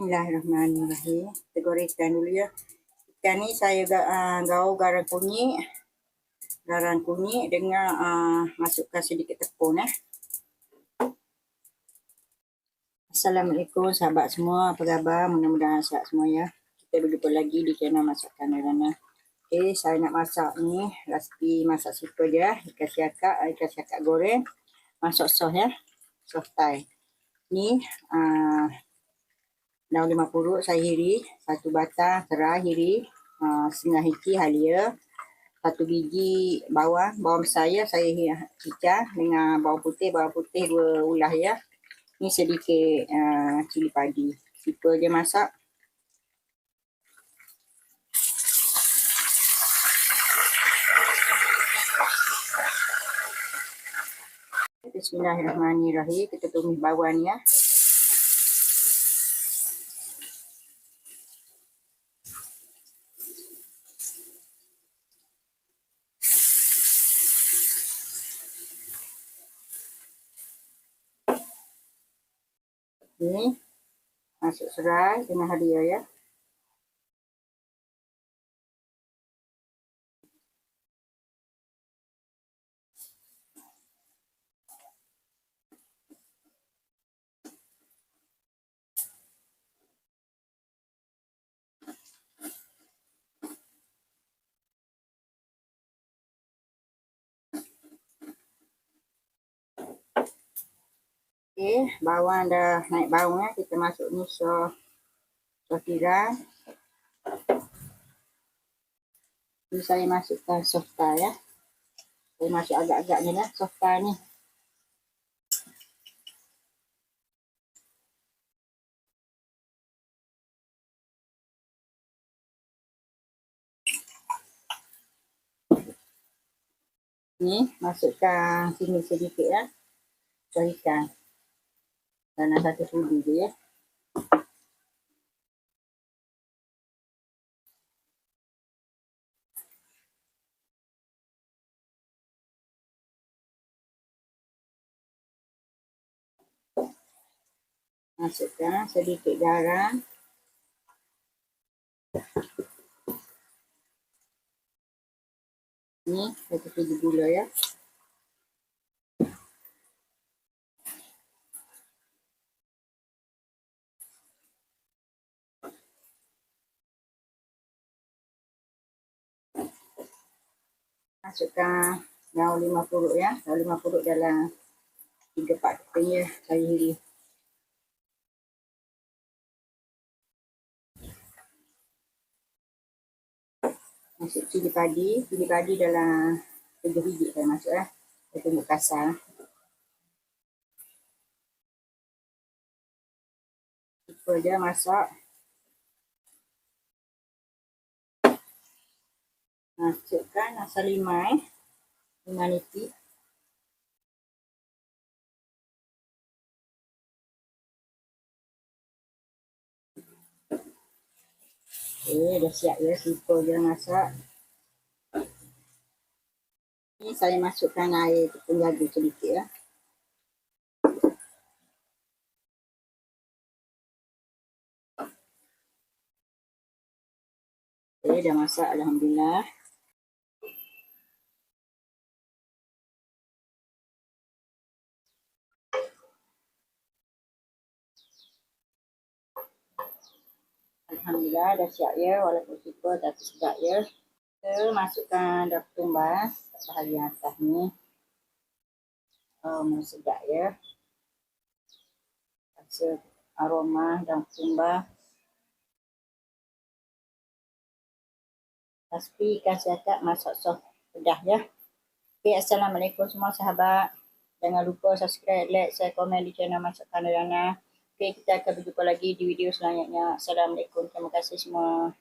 Bismillahirrahmanirrahim. Kita goreng ikan dulu ya. Ikan ni saya uh, gaul garam kunyit. Garam kunyit dengan uh, masukkan sedikit tepung eh. Assalamualaikum sahabat semua. Apa khabar? Mudah-mudahan sihat semua ya. Kita berjumpa lagi di channel Masakan Rana. Okay, saya nak masak ni. Rasipi masak siapa je. Ikan siakak, ikan siakak goreng. Masuk sos ya. Sos Thai. Ni uh, daun lima purut saya hiri, satu batang serai hiri, uh, setengah hiki halia, satu biji bawang, bawang saya saya cicah dengan bawang putih, bawang putih dua ulah ya. Ni sedikit uh, cili padi. Siapa je masak. Bismillahirrahmanirrahim. Kita tumis bawang ya. Ni masuk serai dengan hadiah ya Okey, bawang dah naik bawang ya. Kita masuk ni so so tiram. Ni saya masukkan softa ya. Saya masuk agak-agak ni lah softa ni. Ni masukkan sini sedikit ya. Carikan tanah satu sudu je ya. Masukkan sedikit garam. Ni satu biji gula ya. Masukkan daun lima purut ya. Daun lima purut dalam tiga pak kepingnya saya hiri masuk cili padi. Cili padi dalam tiga biji saya masuk ya saya tunggu kasar. Kita je masak masukkan asal limai lima nipis Okay, dah siap ya, simple je masak. Ini saya masukkan air tepung jagung sedikit ya. Okay, dah masak Alhamdulillah. Alhamdulillah dah siap ya walaupun super tapi sedap ya. Kita masukkan daun tumbas bahagian atas ni. Oh, sedap ya. Rasa aroma daun tumbas. Pasti ikan siakak masak sos pedah ya. Okay, Assalamualaikum semua sahabat. Jangan lupa subscribe, like, share, komen di channel Masakan Dana. Okay, kita akan berjumpa lagi di video selanjutnya. Assalamualaikum. Terima kasih semua.